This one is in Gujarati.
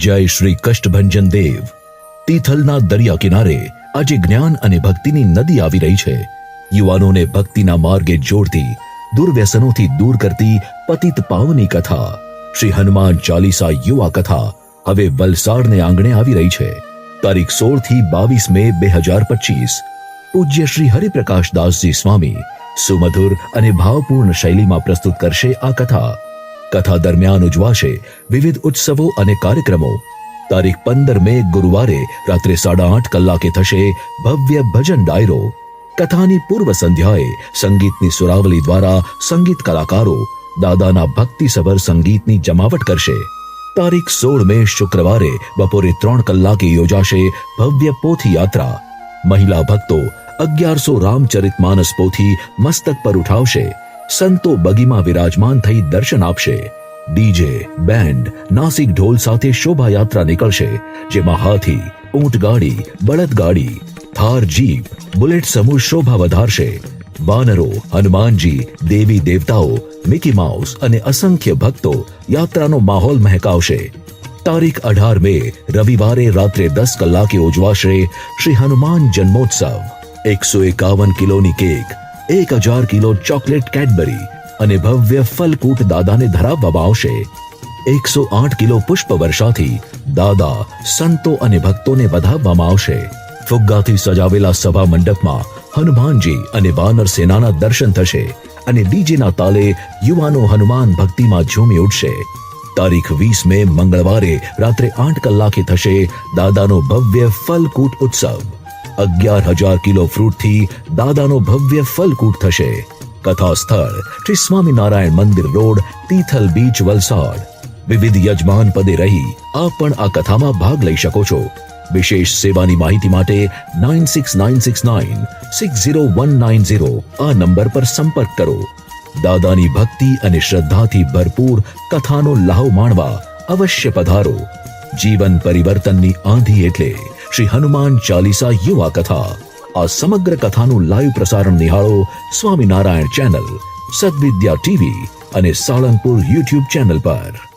જય શ્રી કષ્ટભંજન દેવ. તિથલના દરિયા કિનારે આજે જ્ઞાન અને ભક્તિની નદી આવી રહી છે. યુવાનોને ભક્તિના માર્ગે જોડતી, દુર્વ્યસનોથી દૂર કરતી પતિત પાવની કથા, શ્રી હનુમાન ચાલીસા યુવા કથા હવે વલસાડને આંગણે આવી રહી છે. તારીખ સોળથી બાવીસ મે બે હજાર પચીસ. પૂજ્ય શ્રી હરિપ્રકાશ દાસજી સ્વામી સુમધુર અને ભાવપૂર્ણ શૈલીમાં પ્રસ્તુત કરશે આ કથા. કથા દરમિયાન ઉજવાશે વિવિધ ઉત્સવો અને કાર્યક્રમો. તારીખ પંદર મે ગુરુવારે રાત્રે સાડા આઠ કલાકે થશે ભવ્ય ભજન ડાયરો. કથાની પૂર્વ સંધ્યાએ સંગીતની સુરાવલી દ્વારા સંગીત કલાકારો દાદાના ભક્તિસભર સંગીતની જમાવટ કરશે. તારીખ સોળ મે શુક્રવારે બપોરે ત્રણ કલાકે યોજાશે ભવ્ય પોથી યાત્રા મહિલા ભક્તો અગિયારસો રામચરિત માનસ પોથી મસ્તક પર ઉઠાવશે. સંતો બગીમાં વિરાજમાન થઈ દર્શન આપશે. ડીજે, બેન્ડ, નાસિક ઢોલ સાથે શોભાયાત્રા નીકળશે, જેમાં હાથી, ઊંટ ગાડી, બળદ ગાડી, થાર જીપ, બુલેટ સમૂહ શોભા વધારશે. વાનરો, હનુમાનજી, દેવી દેવતાઓ, મિકી માઉસ અને અસંખ્ય ભક્તો યાત્રાનો માહોલ મહેકાવશે. તારીખ અઢાર મે, રવિવારે રાત્રે દસ કલાકે ઉજવાશે શ્રી હનુમાન જન્મોત્સવ. એકસો એકાવન કિલોની કેક એક હજાર કિલો ચોકલેટ કેડબરી અને ભવ્ય ફલકૂટ દાદાને ધરાવવામાં આવશે. એકસો આઠ કિલો પુષ્પ વર્ષાથી દાદા, સંતો અને ભક્તોને વધાવવામાં આવશે. ફુગ્ગાથી સજાવેલા સભા મંડપમાં હનુમાનજી અને વાનર સેનાના દર્શન થશે અને ડીજેના તાલે યુવાનો હનુમાન ભક્તિમાં ઝૂમી ઉઠશે. તારીખ વીસ મે મંગળવારે રાત્રે આઠ કલાકે થશે દાદાનો ભવ્ય ફલકૂટ ઉત્સવ. અગિયાર હજાર કિલો ફ્રૂટથી દાદાનો ભવ્ય ફલકૂટ થશે. કથા સ્થળ શ્રી સ્વામિનારાયણ મંદિર રોડ, તીથલ બીચ, વલસાડ. વિવિધ યજમાન પદે રહી આપ પણ આ કથામાં ભાગ લઈ શકો છો. વિશેષ સેવાની માહિતી માટે nine six nine six nine six zero one nine zero આ નંબર પર સંપર્ક કરો. દાદાની ભક્તિ અને શ્રદ્ધાથી ભરપૂર કથાનો લાહો માણવા અવશ્ય પધારો. જીવન પરિવર્તનની આંધી એટલે શ્રી હનુમાન ચાલીસા યુવા કથા. આ સમગ્ર કથાનું લાઈવ પ્રસારણ નિહાળો સ્વામિનારાયણ ચેનલ, સદવિદ્યા ટીવી અને સાળંગપુર યુટ્યુબ ચેનલ પર.